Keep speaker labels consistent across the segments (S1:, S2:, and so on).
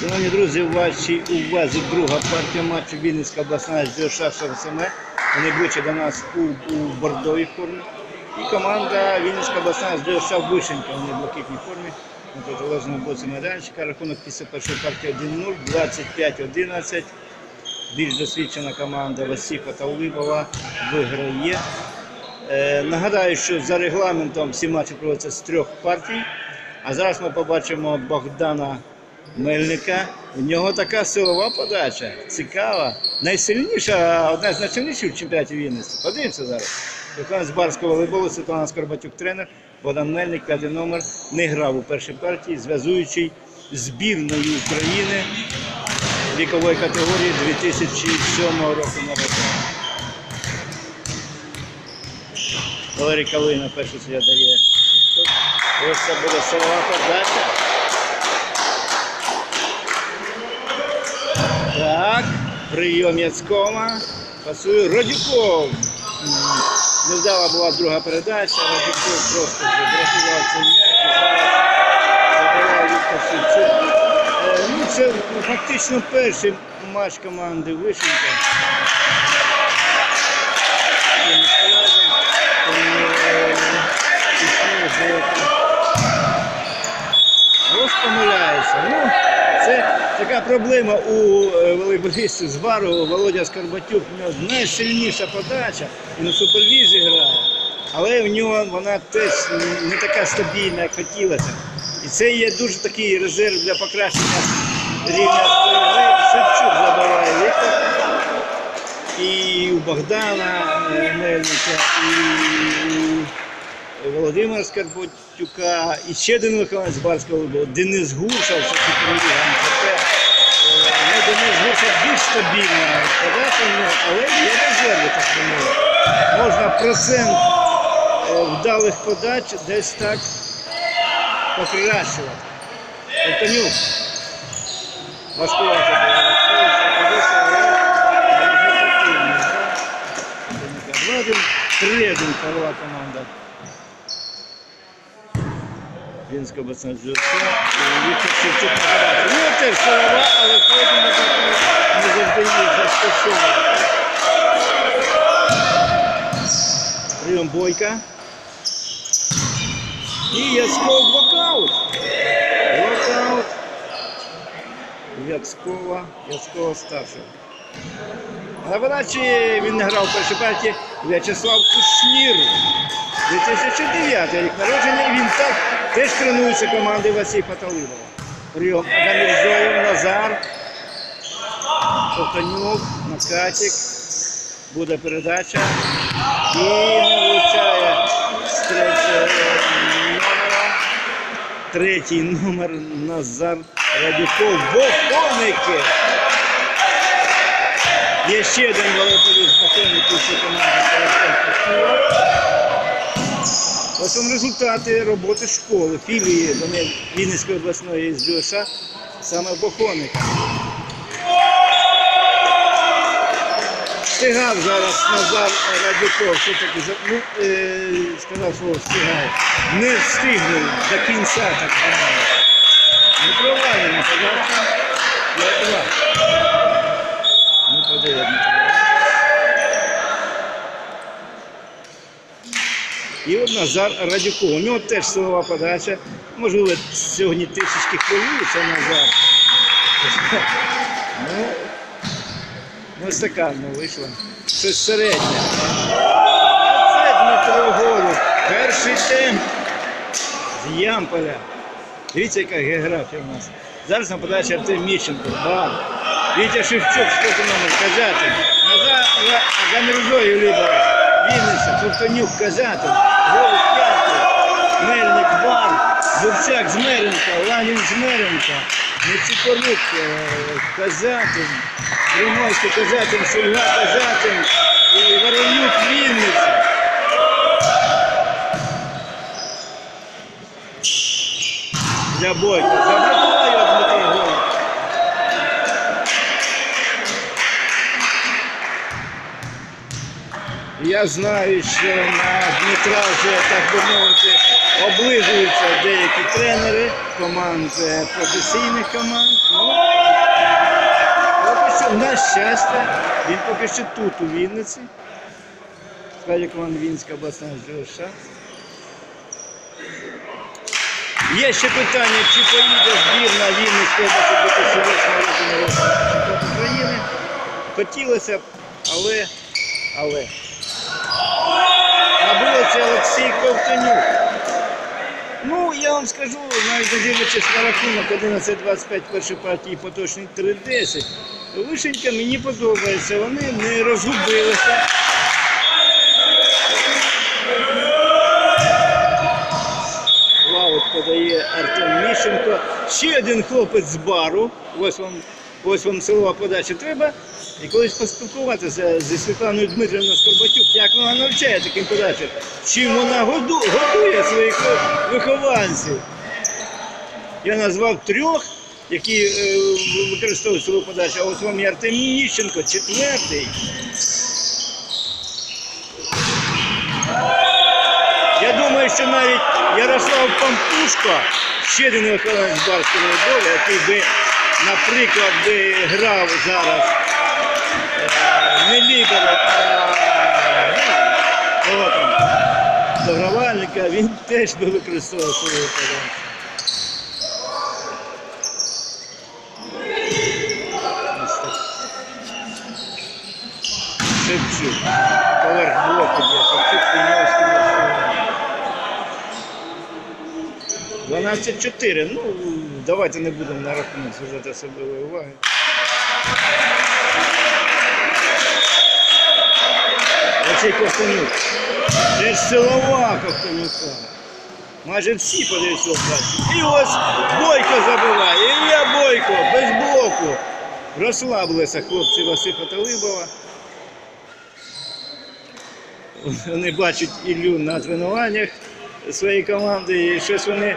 S1: Шановні друзі, у вашій увазі друга партія матчу Вінницька обласна з ДЮШ СМ. Вони ближче до нас у, у бордовій формі. І команда Вінницька обласна з ДЮШ Вишенька. Вони в блакитній формі. На протилежному боці майданчика. Рахунок після першої партії 1-0, 25-11. Більш досвідчена команда Васіфа та Улибова виграє. Е, нагадаю, що за регламентом всі матчі проводяться з трьох партій. А зараз ми побачимо Богдана Мельника. У нього така силова подача, цікава. Найсильніша, одна з найсильніших в чемпіонаті Вінниці. Подивимося зараз. Виконець барського волейболу Світлана Скорбатюк тренер. Богдан Мельник, п'ятий номер, не грав у першій партії, зв'язуючий збірною України вікової категорії 2007 року народження. Валерій Калина перший суддя дає. Ось це буде силова подача. Так, прийом Яцкома. Пасує Родюков. М, Невдала була друга передача, Родюков просто врятував цей м'яч і зараз Віктор Шевчук. Е, Ну, це фактично перший матч команди Вишенька. в цьому складі. Тому, е, Ось помиляється. Ну, це така проблема у е, волейболістів з бару Володя Скорбатюк. У нього найсильніша подача, він у суперлізі грає, але в нього вона теж не така стабільна, як хотілося. І це є дуже такий резерв для покращення рівня. Шевчук забиває Віктор. І у Богдана е, Мельника, і Володимира Скарботюка, і ще один виконавець барського клубу, Денис Гуршав, МЦП. Е, Ну, Денис Гуршав більш в нього, але є резерви, так би мовити. Можна процент е, вдалих подач десь так покращувати. Антонюк. Важкувати було. Позиція, але результативна гра. Два-один, три-один повела команда. Вінська обласна дзюрка. Віктор Шевчук нападає. Ну, але потім не завжди їх застосовує. Прийом Бойка. І Яцков блокаут. Блокаут. Яцкова, Яцкова старшого. На подачі він не грав першій партії В'ячеслав Кушнір. 2009 рік народження, і він так теж тренується командою Василь Паталинова. Прийом Адамірзоєв, Назар, Ковтанюк, Накатік. Буде передача. І не влучає номера. Третій номер Назар Радюков. Бохоники. Є ще один волейболіст Бохоники, що команда. Ось вам результати роботи школи, філії Вінницької обласної СДОШ, саме Бохоника. Встигав зараз Назар Радюков, що таки ну, е, сказав, що встигає. Не встигнув до кінця так званого. Не провалена подача. 5-2. Ну, подивимо. І от Назар Радюков. У нього теж силова подача. Можливо, сьогодні трішечки хвилюється Назар. Ну, ось така ну, вийшла. Щось середнє. Це Дмитро Голуб. Перший темп з Ямполя. Дивіться, яка географія в нас. Зараз на подачі Артем Міщенко. Бам. Вітя Шевчук, скільки номер, Казятин. Назар за Мірзою Любова. Вінниця, Ковтонюк, Казятин. Голуб п'ятий. Мельник Бар. Бурчак Змеренка, Ланін Змеренка. Неціпорук, е, Казятин. Приморський Казятин, Шульга. І Воронюк Вінниця. Я знаю, що на Дмитра вже, так би мовити, облизуються деякі тренери команд е, професійних команд. Ну, на щастя, він поки що тут, у Вінниці. В складі команди Вінницька обласна ЖОШ. Є ще питання, чи поїде збірна Вінницької області 2008 року України. Хотілося б, але, але. Це Олексій Ковтонюк. Ну, я вам скажу, навіть дивлячись на рахунок 11-25 першої партії поточний 3-10. Вишенька мені подобається, вони не розгубилися. Лаут подає Артем Міщенко. Ще один хлопець з бару. Ось вам, ось вам силова подача. Треба і колись поспілкуватися зі Світланою Дмитрівною Скорбатюк, як вона навчає таким подачам. Чим вона готує своїх вихованців. Я назвав трьох, які е, використовують свою подачу. А ось вам і Артем Міщенко, четвертий. Я думаю, що навіть Ярослав Пампушко, ще один виконавець барського волейболу, який би, наприклад, би грав зараз е, не лідера, а ну, там, він теж би використовував свою так. Шевчук. Поверх блоку для Шевчук, Пеньовський на 12-4. Ну, давайте не будемо на рахунок зважати особливої уваги. Оцей Ковтонюк. Це ж силова Ковтонюка. Майже всі подивляться бачать. І ось Бойко забиває. Ілля Бойко, без блоку. Розслабилися хлопці Васипа Талибова. Вони бачать Іллю на тренуваннях своєї команди і щось вони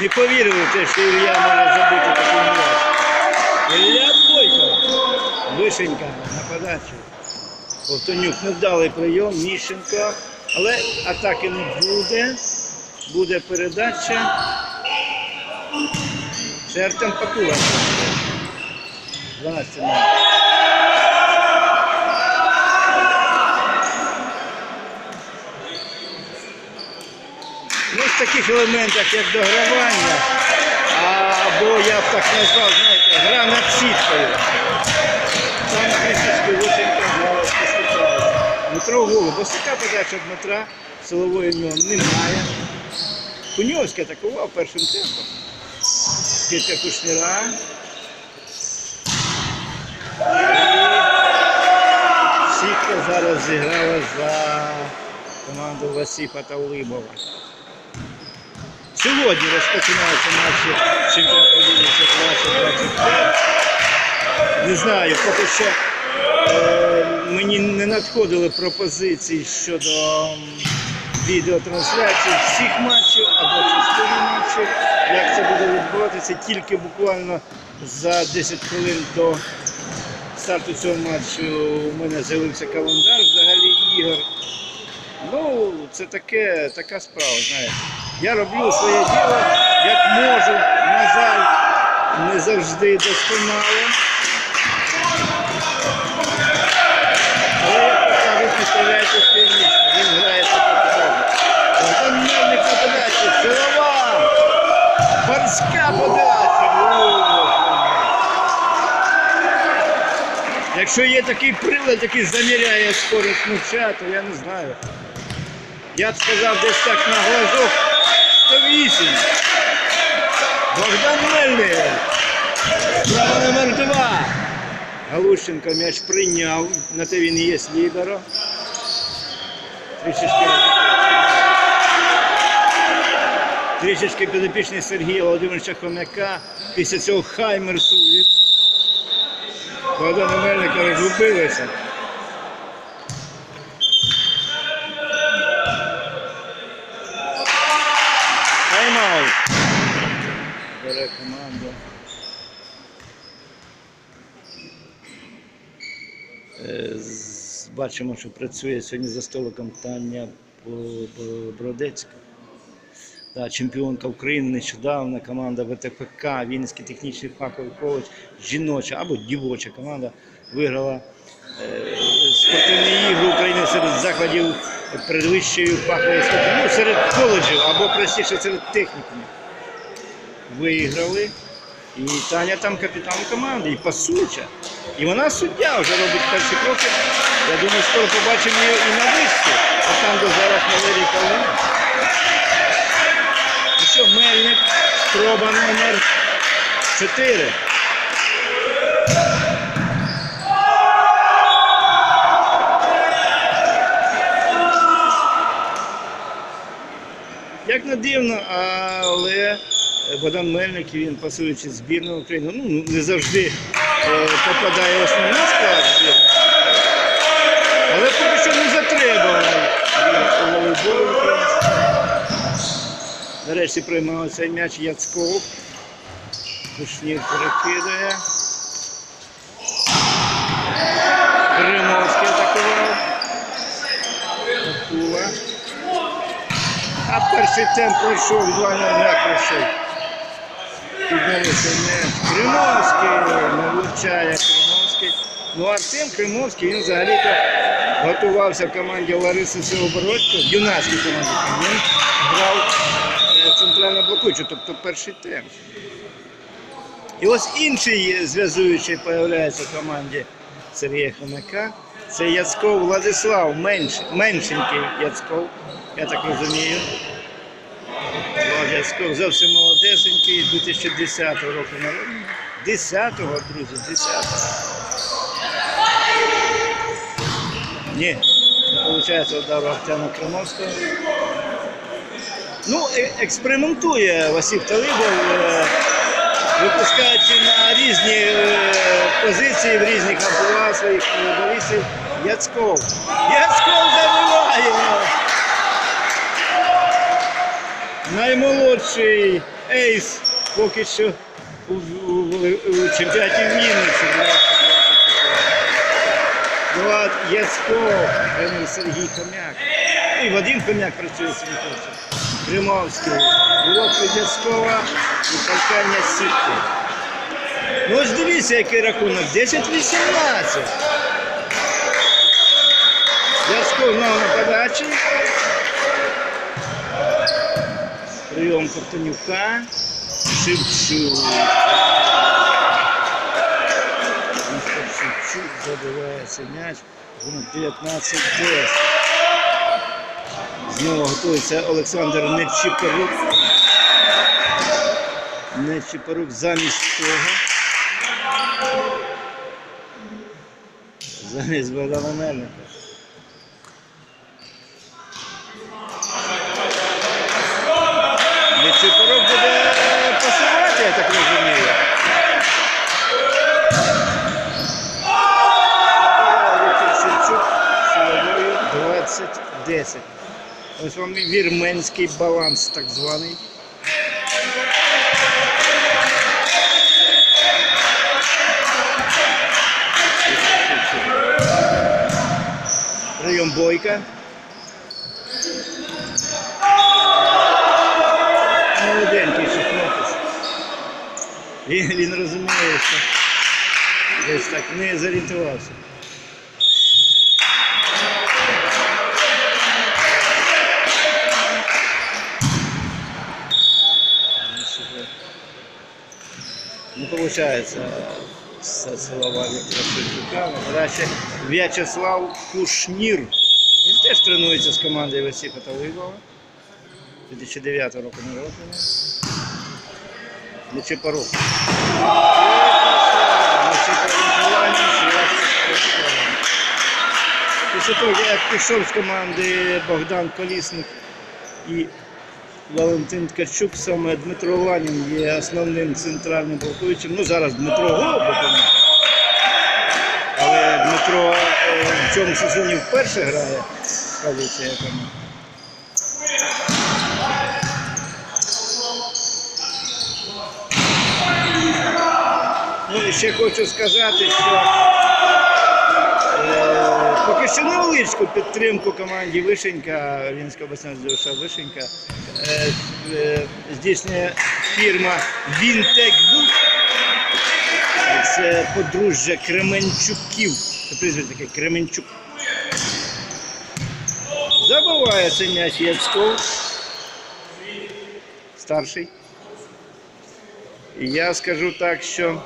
S1: не повірили в те, що Ілля може забити такий м'яч. Ілля Бойко. Вишенька на подачу. Ковтонюк невдалий прийом, Міщенко. Але атаки не буде. Буде передача. Це Артем Пакула. 12 минут. Ну, в таких елементах, як догравання, або я б так назвав, знаєте, гра над сіткою. Там трішечки вишенька грала. Дмитро Голуб. Ось така подача Дмитра, силової нього немає. Куньовський атакував першим темпом. Кілька кушніра. Сітка зараз зіграла за команду Васипа Тавлибова. Сьогодні розпочинаються наші чемпіонати Вінниці 2025. Не знаю, поки що е, мені не надходили пропозиції щодо відеотрансляції всіх матчів або частини матчів. Як це буде відбуватися, тільки буквально за 10 хвилин до старту цього матчу у мене з'явився календар взагалі ігор. Ну, це таке, така справа, знаєте. Я роблю своє діло, як можу, на жаль, не завжди досконало. Але як не в північку, він грає таку дорогу. Богдан Мельник на силова, морська подача. Якщо є такий прилад, який заміряє скорість то я не знаю. Я б сказав десь так на глазок 108. Богдан Мельник. Право номер два. Галущенко м'яч прийняв. На те він є лідером. Трішечки. Трішечки підопічний Сергія Володимировича Хомяка. Після цього Хаймерсу від Богдана Мельника розгубилися. Бере команда. Е, Бачимо, що працює сьогодні за столиком Таня Бродецька. Да, чемпіонка України нещодавно, команда ВТПК, Вінницький технічний фаховий коледж, жіноча або дівоча команда виграла е, спортивні ігри України серед закладів передвищої фахової освіти, ну, серед коледжів або простіше серед технікумів. Виграли. І Таня там капітан команди, і пасуча. І вона суддя вже робить перші кроки. Я думаю, скоро побачимо її і на вишці. А там до зараз Валерій Калин. Ну що, Мельник, спроба номер 4. Як не дивно, але Богдан Мельник, він пасуючи збірну України, ну не завжди е, попадає в основний склад. Але поки що не затребуваний. Нарешті приймав цей м'яч Яцков. Кушнір перекидає. Кримовський атакував. Акула. А перший темп пройшов, відвально не пройшов. Кримовський, не влучає Кримовський. Ну Артем Кримовський, він взагалі-то готувався в команді Лариси Силобородько, в юнацькій команді. Він грав е, центрально блокуючи, тобто перший темп. І ось інший зв'язуючий з'являється в команді Сергія Хомяка. Це Яцков Владислав, менш, меншенький Яцков, я так розумію. Влад зовсім молодесенький, 2010 року народження. 10-го, друзі, 10-го. Ні, не виходить удар Артема Кримовського. Ну, е- експериментує Василь Талибов, е, випускаючи на різні е, позиції в різних амплуа своїх футболістів Яцков. Яцков забиває! Наймолодший ейс поки що у, у, у чемпіонаті Вінниці. Влад тренер Сергій Хомяк. І Вадим Хомяк працює своїм коучем. Кримовський. Блок від Яцкова і толкання сітки. Ну ось дивіться, який рахунок. 10-18. Яцков знову на подачі. Прийом Ковтонюка. Шевчук. Шевчук забиває м'яч. 19-10. Знову готується Олександр Нечіпорук. Нечіпорук замість того. Замість Богдана Мельника. Нечіпорук буде пасувати, я так розумію. Віктор Шевчук силовою 20-10. Ось вам вірменський баланс так званий. Прийом бойка. Молоденький ще хлопець. Він розуміє, що десь так не зорієнтувався. Получается со слова Віктора Шевчука. Далі В'ячеслав Кушнір. Він теж тренується з командою Васиха Талибова. 2009 року народження. Нечипорук. Після того, як пішов з команди Богдан Колісник і Валентин Ткачук, саме Дмитро Ланін є основним центральним блокуючим. Ну зараз Дмитро Голубов. Але Дмитро е, в цьому сезоні вперше грає в складі цієї. Ну і ще хочу сказати, що Поки що невеличку підтримку команді Вишенька, Вінницька обласна ЗДШ Вишенька. Е, е, здійснює фірма Вінтекбук. Це подружжя Кременчуків. Це прізвище таке Кременчук. Забуває цей м'яч Яцьков. Старший. І я скажу так, що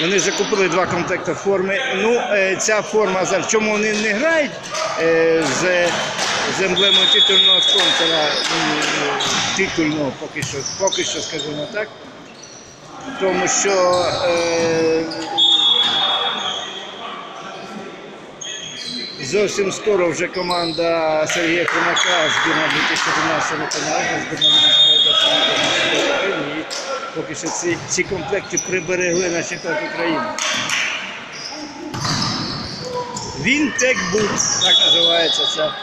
S1: вони закупили два комплекти форми. Ну, е, ця форма зараз, чому вони не грають е, з, з емблемою титульного спонсора, титульного поки що, поки що скажімо так. Тому що е, зовсім скоро вже команда Сергія Хромака збірна 2011 року збірна Вінницької області України. І поки що ці, ці комплекти приберегли на чемпіонат України. Вінтекбук, так називається ця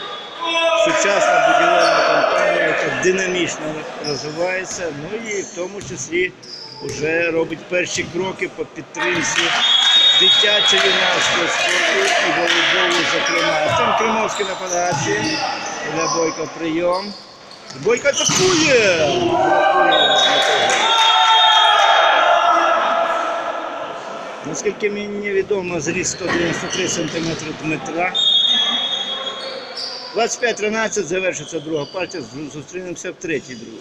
S1: сучасна будівельна компанія, яка динамічно розвивається, ну і в тому числі вже робить перші кроки по підтримці дитячо-юнацького спорту і волейболу, зокрема. Там Кримовський нападачі, Оля Бойко прийом. Бойко атакує! Наскільки мені відомо, зріс 193 см Дмитра. 25-13 завершиться друга партія, зустрінемося в третій другій.